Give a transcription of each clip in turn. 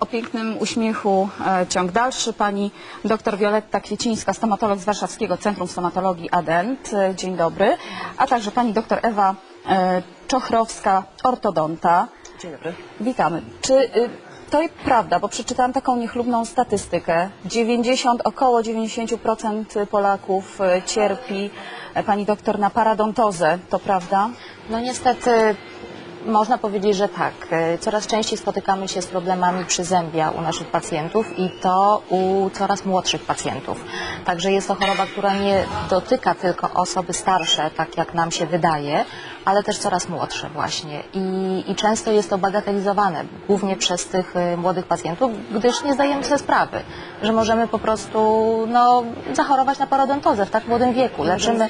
O pięknym uśmiechu e, ciąg dalszy. Pani dr Wioletta Kwiecińska, stomatolog z Warszawskiego Centrum Stomatologii ADENT. E, Dzień dobry. A także pani dr Ewa e, Czochrowska, ortodonta. Dzień dobry. Witamy. Czy y, to jest prawda, bo przeczytałam taką niechlubną statystykę. 90, około 90% Polaków y, cierpi, e, pani doktor, na paradontozę. To prawda? No niestety można powiedzieć, że tak. E, Coraz częściej spotykamy się z problemami przyzębia u naszych pacjentów i to u coraz młodszych pacjentów. Także jest to choroba, która nie dotyka tylko osoby starsze, tak jak nam się wydaje, ale też coraz młodsze właśnie. I, i często jest to bagatelizowane, głównie przez tych e, młodych pacjentów, gdyż nie zdajemy sobie sprawy, że możemy po prostu no, zachorować na parodontozę w tak młodym wieku. Leczymy,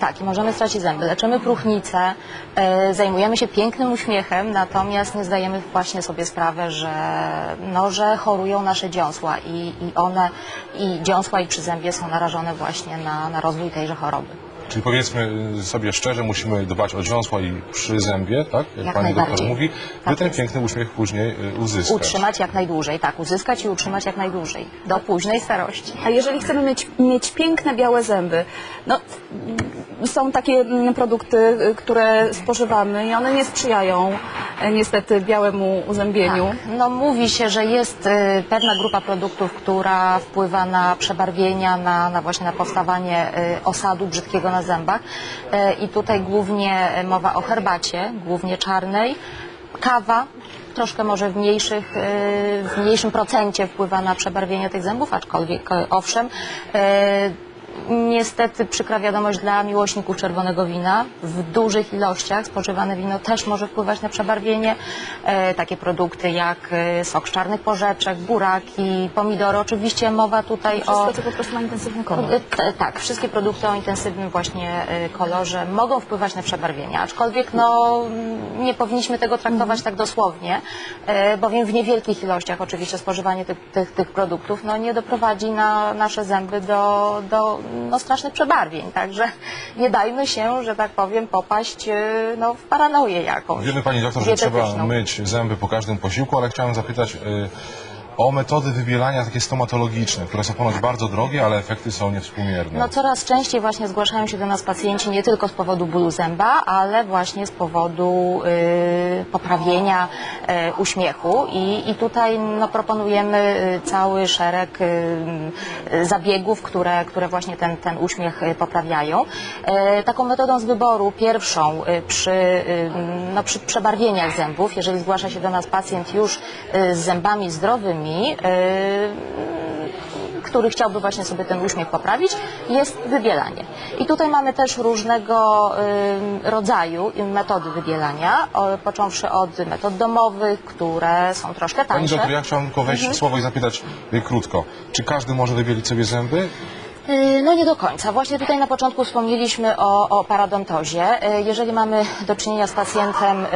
tak, i możemy stracić zęby. Leczymy próchnicę, e, zajmujemy się pięknym uśmiechem, natomiast nie zdajemy właśnie sobie sprawy, że, no, że chorują nasze dziąsła i, i one, i dziąsła i przyzębie są narażone właśnie na, na rozwój tejże choroby. Czyli powiedzmy y, sobie szczerze, musimy dbać o dziąsła i przy zębie, tak? Jak, Jak pani doktor najbardziej. mówi, by Tak ten jest. piękny uśmiech później y, uzyskać. Utrzymać jak najdłużej, tak, uzyskać i utrzymać jak najdłużej, do późnej starości. A jeżeli chcemy mieć, mieć piękne, białe zęby, no, są takie mm, produkty, y, które spożywamy i one nie sprzyjają e, niestety białemu uzębieniu. Tak. No mówi się, że jest y, pewna grupa produktów, która wpływa na przebarwienia, na, na właśnie na powstawanie y, osadu brzydkiego na zębach. Y, I tutaj głównie mowa o herbacie, głównie czarnej, kawa. Troszkę może w, mniejszych, y, w mniejszym procencie wpływa na przebarwienie tych zębów, aczkolwiek owszem. Y, Niestety przykra wiadomość dla miłośników czerwonego wina. W dużych ilościach spożywane wino też może wpływać na przebarwienie. E, takie produkty jak e, sok z czarnych porzeczek, buraki, pomidory. Oczywiście mowa tutaj o... Wszystko, co po prostu ma intensywny kolor. E, t- Tak, wszystkie produkty o intensywnym właśnie e, kolorze mogą wpływać na przebarwienie, aczkolwiek no, mm, nie powinniśmy tego traktować tak dosłownie, e, bowiem w niewielkich ilościach oczywiście spożywanie tych, tych, tych produktów no, nie doprowadzi na nasze zęby do, do no, strasznych przebarwień, także nie dajmy się, że tak powiem, popaść e, no, w paranoję jakąś. Wiemy pani doktor, że trzeba dietetyczną. myć zęby po każdym posiłku, ale chciałem zapytać y, o metody wybielania takie stomatologiczne, które są ponoć bardzo drogie, ale efekty są niewspółmierne. No coraz częściej właśnie zgłaszają się do nas pacjenci nie tylko z powodu bólu zęba, ale właśnie z powodu y, poprawienia y, uśmiechu I, i tutaj no, proponujemy y, cały szereg y, y, zabiegów, które, które właśnie ten, ten uśmiech y, poprawiają. Y, taką metodą z wyboru pierwszą y, przy, y, no, przy przebarwieniach zębów, jeżeli zgłasza się do nas pacjent już y, z zębami zdrowymi, y, który chciałby właśnie sobie ten uśmiech poprawić, jest wybielanie. I tutaj mamy też różnego y, rodzaju metody wybielania, począwszy od metod domowych, które są troszkę Pani tańsze. doktor, ja chciałem tylko wejść Mhm. w słowo i zapytać krótko. Czy każdy może wybielić sobie zęby? Y, No nie do końca. Właśnie tutaj na początku wspomnieliśmy o, o paradontozie. Y, Jeżeli mamy do czynienia z pacjentem y,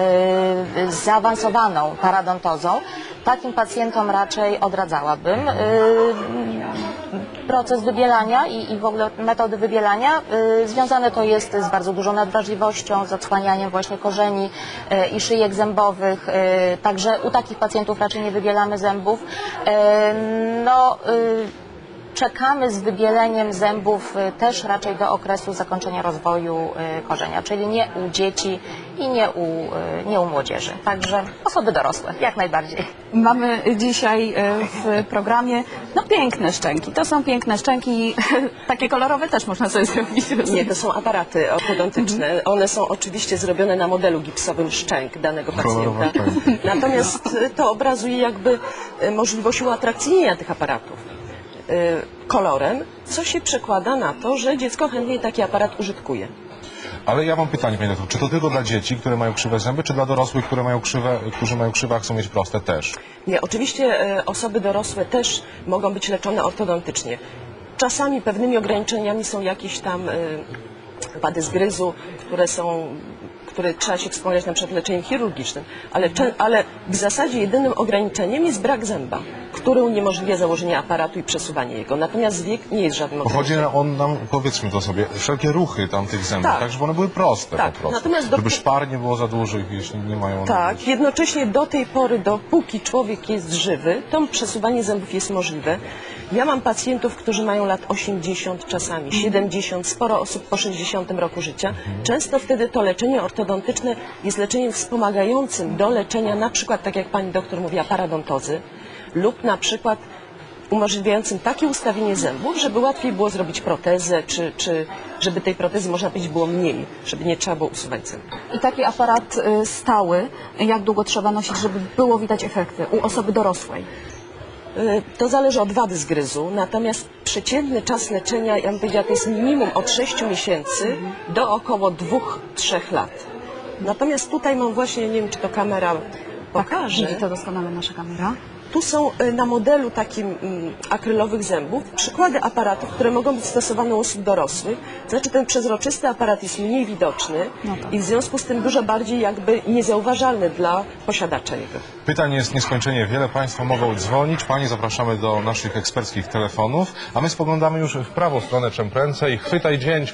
z zaawansowaną paradontozą, takim pacjentom raczej odradzałabym y, proces wybielania i, i w ogóle metody wybielania. Y, Związane to jest z bardzo dużą nadwrażliwością, z odsłanianiem właśnie korzeni y, i szyjek zębowych. Y, Także u takich pacjentów raczej nie wybielamy zębów. Y, No, y, Czekamy z wybieleniem zębów y, też raczej do okresu zakończenia rozwoju y, korzenia, czyli nie u dzieci i nie u, y, nie u młodzieży. Także osoby dorosłe, jak najbardziej. Mamy dzisiaj w programie no piękne szczęki. To są piękne szczęki, takie kolorowe też można sobie zrobić. Nie, to są aparaty ortodontyczne. One są oczywiście zrobione na modelu gipsowym szczęk danego pacjenta. szczęki. Natomiast to obrazuje jakby możliwość uatrakcyjnienia tych aparatów kolorem, co się przekłada na to, że dziecko chętniej taki aparat użytkuje. Ale ja mam pytanie, pani doktor, czy to tylko dla dzieci, które mają krzywe zęby, czy dla dorosłych, które mają krzywe, którzy mają krzywe, a chcą mieć proste też? Nie, oczywiście e, osoby dorosłe też mogą być leczone ortodontycznie. Czasami pewnymi ograniczeniami są jakieś tam e, wady zgryzu, które są które trzeba się wspomnieć na przykład leczeniem chirurgicznym, ale, ale w zasadzie jedynym ograniczeniem jest brak zęba, który uniemożliwia założenie aparatu i przesuwanie jego. Natomiast wiek nie jest żadnym Pochodzi ograniczeniem. on nam, powiedzmy to sobie, wszelkie ruchy tam tych zębów, tak, Tak. żeby one były proste Tak. po prostu. Natomiast do- Żeby szpar nie było za dużych, jeśli nie mają one Tak, jednocześnie do tej pory, dopóki człowiek jest żywy, to przesuwanie zębów jest możliwe. Ja mam pacjentów, którzy mają lat 80 czasami, 70, sporo osób po 60 roku życia. Często wtedy to leczenie ortodontyczne jest leczeniem wspomagającym do leczenia na przykład, tak jak pani doktor mówiła, paradontozy lub na przykład umożliwiającym takie ustawienie zębów, żeby łatwiej było zrobić protezę, czy, czy żeby tej protezy można powiedzieć było mniej, żeby nie trzeba było usuwać zębów. I taki aparat y, stały, jak długo trzeba nosić, żeby było widać efekty u osoby dorosłej? Y, To zależy od wady zgryzu, natomiast przeciętny czas leczenia, ja bym powiedziała, to jest minimum od 6 miesięcy do około 2-3 lat. Natomiast tutaj mam właśnie, nie wiem czy to kamera pokaże, Widzi to doskonale nasza kamera. tu są y, na modelu takim mm, akrylowych zębów przykłady aparatów, które mogą być stosowane u osób dorosłych. Znaczy ten przezroczysty aparat jest mniej widoczny No tak. i w związku z tym dużo bardziej jakby niezauważalny dla posiadacza jego. Pytań jest nieskończenie wiele. Państwo mogą dzwonić. Panie zapraszamy do naszych eksperckich telefonów, a my spoglądamy już w prawą stronę czempręce i chwytaj dzień